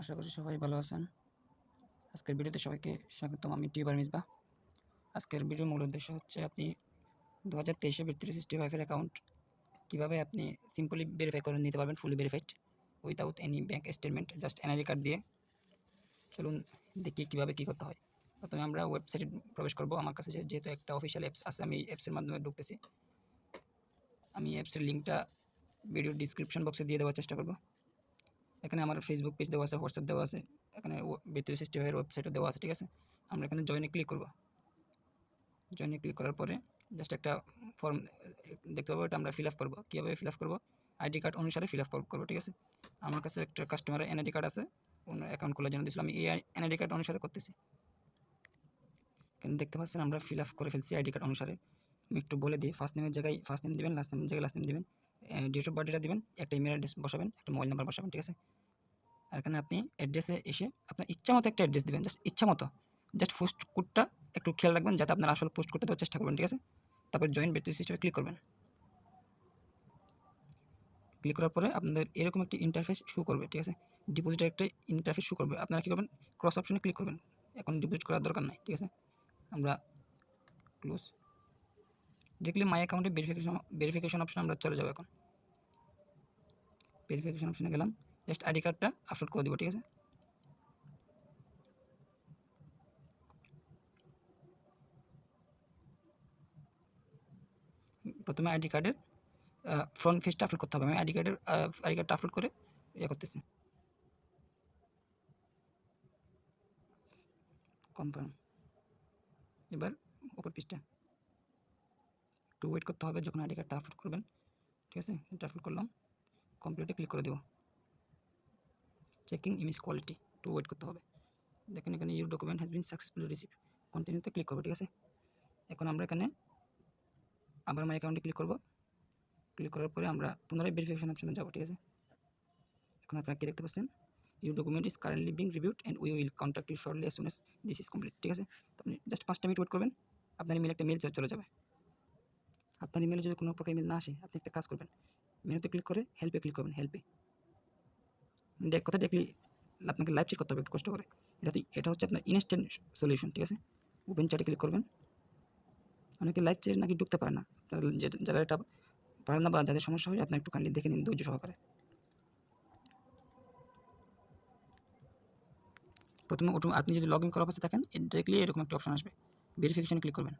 আশা করি সবাই ভালো আছেন। আজকের ভিডিওতে সবাইকে স্বাগতম, আমি টিউবার মিসবা আজকের ভিডিওর মূল উদ্দেশ্য হচ্ছে আপনি দু হাজার তেইশে বত্রিশ সিক্সটি ফাইভের অ্যাকাউন্ট কীভাবে আপনি সিম্পলি ভেরিফাই করে নিতে পারবেন fully verified without any bank statement just NID card দিয়ে। চলুন দেখি কীভাবে কী করতে হয়। প্রথমে আমরা ওয়েবসাইটে প্রবেশ করব। আমার কাছে যেহেতু একটা অফিসিয়াল অ্যাপস আছে, আমি অ্যাপসের মাধ্যমে ঢুকতেছি। আমি অ্যাপসের লিঙ্কটা ভিডিও ডিসক্রিপশন বক্সে দিয়ে দেওয়ার চেষ্টা করব। এখানে আমার ফেসবুক পেজ দেওয়া আছে হোয়াটসঅ্যাপ দেওয়া আছে, এখানে বেতরি সৃষ্টি ফাইভের ওয়েবসাইটও দেওয়া আছে, ঠিক আছে? আমরা এখানে জয়েনে ক্লিক করব। জয়েনে ক্লিক করার পরে জাস্ট একটা ফর্ম দেখতে পাবো, এটা আমরা ফিল আপ করব। কীভাবে ফিল আপ করব? আইডি কার্ড অনুসারে ফিল আপ করব, ঠিক আছে? আমার কাছে একটা কাস্টমারের এনআইডি কার্ড আছে, অন্য অ্যাকাউন্ট খোলার জন্য দিয়েছিলাম আমি এই এনআইডি কার্ড অনুসারে করতেছি। এখানে দেখতে পাচ্ছেন, আমরা ফিল আপ করে ফেলছি আইডি কার্ড অনুসারে। আমি একটু বলে দিই ফার্স্ট নেমের জায়গায় ফার্স্ট নেম দেবেন লাস্ট নেমের জায়গায় লাস্ট নেম দিবেন। ডেট অফ বার্থডেটা দেবেন, একটা ইমেল অ্যাড্রেস বসাবেন, একটা মোবাইল নাম্বার বসাবেন, ঠিক আছে? আর এখানে আপনি অ্যাড্রেসে এসে আপনার ইচ্ছা মতো একটা অ্যাড্রেস দেবেন জাস্ট ইচ্ছা মতো। জাস্ট পোস্ট কোডটা একটু খেয়াল রাখবেন, যাতে আপনার আসল পোস্ট করতে দেওয়ার চেষ্টা করবেন, ঠিক আছে? তারপর জয়েন বেতরি সিস্টেমে ক্লিক করবেন। ক্লিক করার পরে আপনাদের এরকম একটি ইন্টারফেস শু করবে, ঠিক আছে? ডিপোজিটের একটা ইন্টারফেস শু করবে। আপনারা কী করবেন? ক্রস অপশনে ক্লিক করবেন। এখন ডিপোজিট করার দরকার নাই, ঠিক আছে? আমরা ক্লোজ ডিরেক্টলি মাই অ্যাকাউন্টে ভেরিফিকেশন ভেরিফিকেশন অপশন আমরা চলে যাব এখন। ভেরিফিকেশন অপশনে গেলাম। জাস্ট আইডি কার্ডটা আপলোড করে দেবো, ঠিক আছে? প্রথমে আইডি কার্ডের ফ্রন্ট ফেসটা আপলোড করতে হবে। আমি আইডি কার্ডের আইডি কার্ডটা আপলোড করে ইয়ে করতেছি। কনফার্ম এবার ওপর পিসটা একটু ওয়েট করতে হবে যখন আইডি কার্ডটা আপলোড করবেন। ঠিক আছে? এটা আপলোড করলাম। কমপ্লিটে ক্লিক করে দেবো। চেকিং ইমেজ কোয়ালিটি একটু ওয়েট করতে হবে। দেখেন এখানে your document has been successfully receive কন্টিনিউতে ক্লিক করব, ঠিক আছে? এখন আমরা এখানে আবার আমার অ্যাকাউন্টে ক্লিক করব। ক্লিক করার পরে আমরা পুনরায় ভেরিফিকেশন অপশনে যাব, ঠিক আছে? এখন আপনারা কি দেখতে পাচ্ছেন? Your document is currently being reviewed and we will contact you shortly as soon as this is complete ঠিক আছে? আপনি জাস্ট পাঁচটা মিনিট ওয়েট করবেন। আপনার ইমেল একটা মেল চলে যাবে। আপনার ইমেলে যদি কোনো প্রকার ইমেল না আসে, আপনি একটা কাজ করবেন। মেনুতে ক্লিক করে হেল্পে ক্লিক করবেন হেল্পে এক কথা দেখলি আপনাকে লাইভ চেক করতে হবে, একটু কষ্ট করে। এটা এটা হচ্ছে আপনার ইনস্ট্যান্ট সলিউশন ঠিক আছে? ওপেন চার্টে ক্লিক করবেন। অনেকে লাইভ চেট নাকি ঢুকতে পারে না। যারা এটা পারে না বা যাদের সমস্যা হয়, আপনার একটু কাইন্ডলি দেখে নিন, ধৈর্য সহকারে। প্রথমে আপনি যদি লগ ইন করা অবস্থায় থাকেন ডিরেক্টলি এরকম একটা অপশন আসবে। ভেরিফিকেশনে ক্লিক করবেন।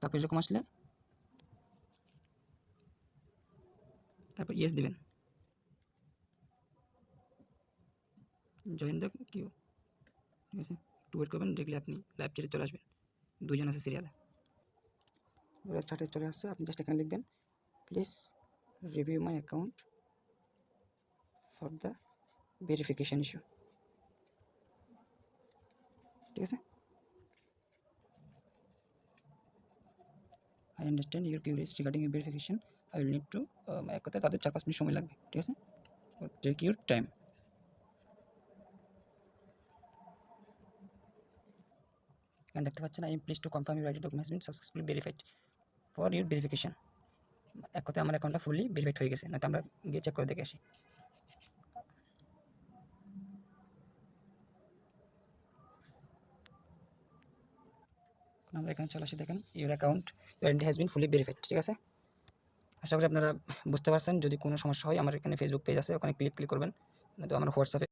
তারপর এরকম আসলে তারপর ইয়েস দিবেন। জয়েন কিউ ঠিক আছে। একটু ওয়েট করবেন ডিরেক্টলি আপনি লাইভ চ্যাটে চলে আসবেন। দুজন আছে সিরিয়ালে চার্টে চলে আসছে, আপনি জাস্ট এখানে লিখবেন please review my account for the verification issue ঠিক আছে? I understand your curious regarding your verification I will need to এক কথায় তাদের চার পাঁচ মিনিট সময় লাগবে, ঠিক আছে? টেক ইউর টাইম এখানে দেখতে পাচ্ছেন I am please to confirm your ID documents been successfully verified for your verification এক কথায় আমার অ্যাকাউন্টটা ফুলি ভেরিফাইড হয়ে গেছে নয়তো আমরা গিয়ে চেক করে দেখে আসি। আমরা এখানে চলে আসি, দেখেন your account your ID has been fully verified ঠিক আছে? আশা করি আপনারা বুঝতে পারছেন, যদি কোনো সমস্যা হয়, আমার এখানে ফেসবুক পেজ আছে, ওখানে ক্লিক ক্লিক করবেন। নয়তো আমার হোয়াটসঅ্যাপে